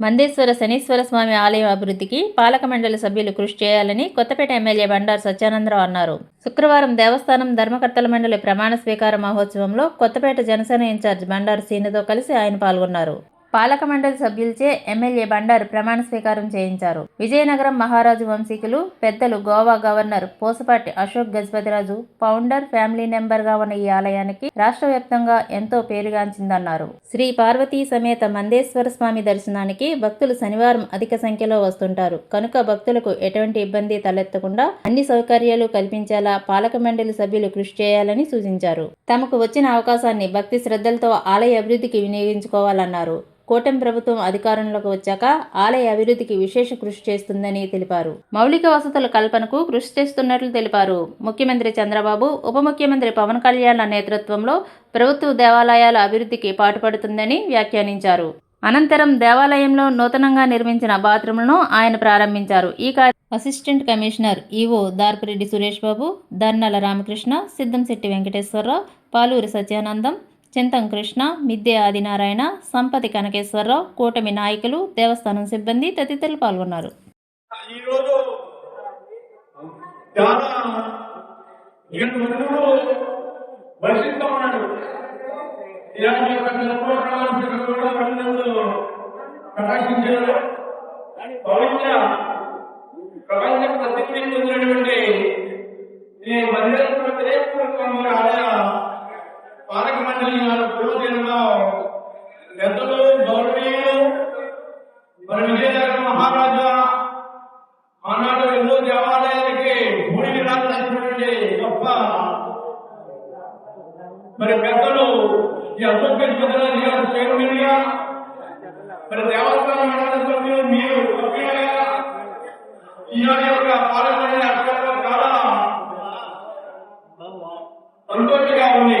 మందేశ్వర శనీశ్వర స్వామి ఆలయం అభివృద్ధికి పాలక మండలి సభ్యులు కృషి చేయాలని కొత్తపేట ఎమ్మెల్యే బండారు సత్యానందరావు అన్నారు. శుక్రవారం దేవస్థానం ధర్మకర్తల మండలి ప్రమాణ స్వీకార మహోత్సవంలో కొత్తపేట జనసేన ఇన్ఛార్జ్ బండారు సీనుతో కలిసి ఆయన పాల్గొన్నారు. పాలక మండలి సభ్యులచే ఎమ్మెల్యే బండారు ప్రమాణ స్వీకారం చేయించారు. విజయనగరం మహారాజు వంశీకులు పెద్దలు Goa governor Pusapati Ashok Gajapathi Raju founder family మెంబర్గా ఉన్న ఈ ఆలయానికి రాష్ట్ర వ్యాప్తంగా ఎంతో పేరుగాంచిందన్నారు. శ్రీ పార్వతీ సమేత మందేశ్వర స్వామి దర్శనానికి భక్తులు శనివారం అధిక సంఖ్యలో వస్తుంటారు. కనుక భక్తులకు ఎటువంటి ఇబ్బంది తలెత్తకుండా అన్ని సౌకర్యాలు కల్పించేలా పాలక మండలి సభ్యులు కృషి చేయాలని సూచించారు. తమకు వచ్చిన అవకాశాన్ని భక్తి శ్రద్ధలతో ఆలయ అభివృద్ధికి వినియోగించుకోవాలన్నారు. కూటమి ప్రభుత్వం అధికారంలోకి వచ్చాక ఆలయ అభివృద్ధికి విశేష కృషి చేస్తుందని తెలిపారు. మౌలిక వసతుల కల్పనకు కృషి చేస్తున్నట్లు తెలిపారు. ముఖ్యమంత్రి చంద్రబాబు ఉప ముఖ్యమంత్రి పవన్ కళ్యాణ్ నేతృత్వంలో ప్రభుత్వ దేవాలయాల అభివృద్ధికి పాటుపడుతుందని వ్యాఖ్యానించారు. అనంతరం దేవాలయంలో నూతనంగా నిర్మించిన బాత్రూంలను ఆయన ప్రారంభించారు. ఈ assistant commissioner EO Darpireddy Suresh Babu Darnala Ramakrishna Siddhamsetti Venkateswara Rao Paluri Satyanandam Chintam Krishna Midde Adinarayana Sampathi Kanakeswararao కూటమి నాయకులు దేవస్థానం సిబ్బంది తదితరులు పాల్గొన్నారు. ప్రపంచ ప్రసిద్ధి ఈ స్వామి వారి పెద్దలు గౌరవీయులు మన విజయనగరం మహారాజా ఆనాడు ఎన్నో దేవాలయాలకి రాసినటువంటి గొప్ప మరి పెద్దలు ఈ చైర్మన్గా మరి దేవస్థానం మీరు యొక్క పాలన అత్యంత చాలా సంతోషంగా ఉంది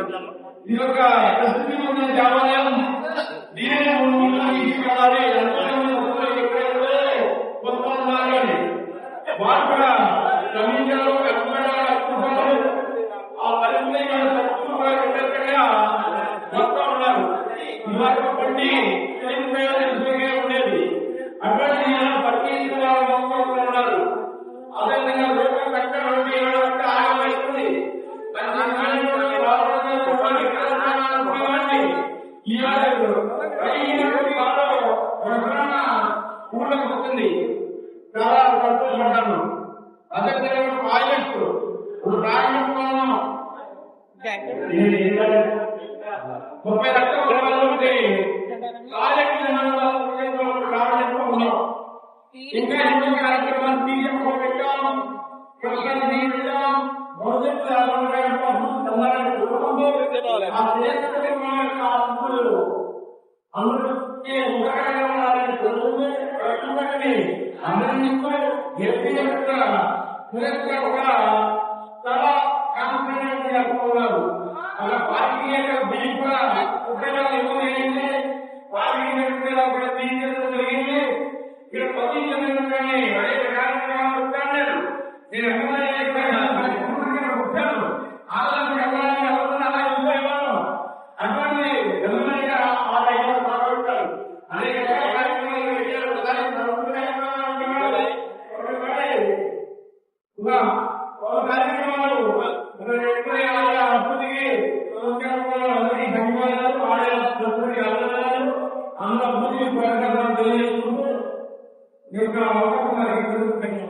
జరిగింది. ఊళ్ళకి వస్తుంది చాలా సంతోషపడ్డాను అదేవిధంగా ప్రాజెక్టు ప్రారంభించుకున్నాను ముప్పై లక్షల రూపాయలు ఉంటే ఇంకా ఎన్నో కార్యక్రమాలు పెట్టాం ప్రశ్నలు భవిష్యత్తు ఆ దేశ నిర్మాణ అప్పులు అందరికీ ఉండాలని చదువుని కట్టుబడి అందరినీ వ్యక్తి యొక్క సురక్ష కూడా చాలా కాన్ఫిడెంట్గా అలా పార్టీ బిల్ కూడా ఉపయోగం ఎక్కువ జరిగింది పార్టీ యొక్క కూడా జరిగింది. ఇక్కడ కానీ కార్యక్రమాలు నేను అభిమాని Now,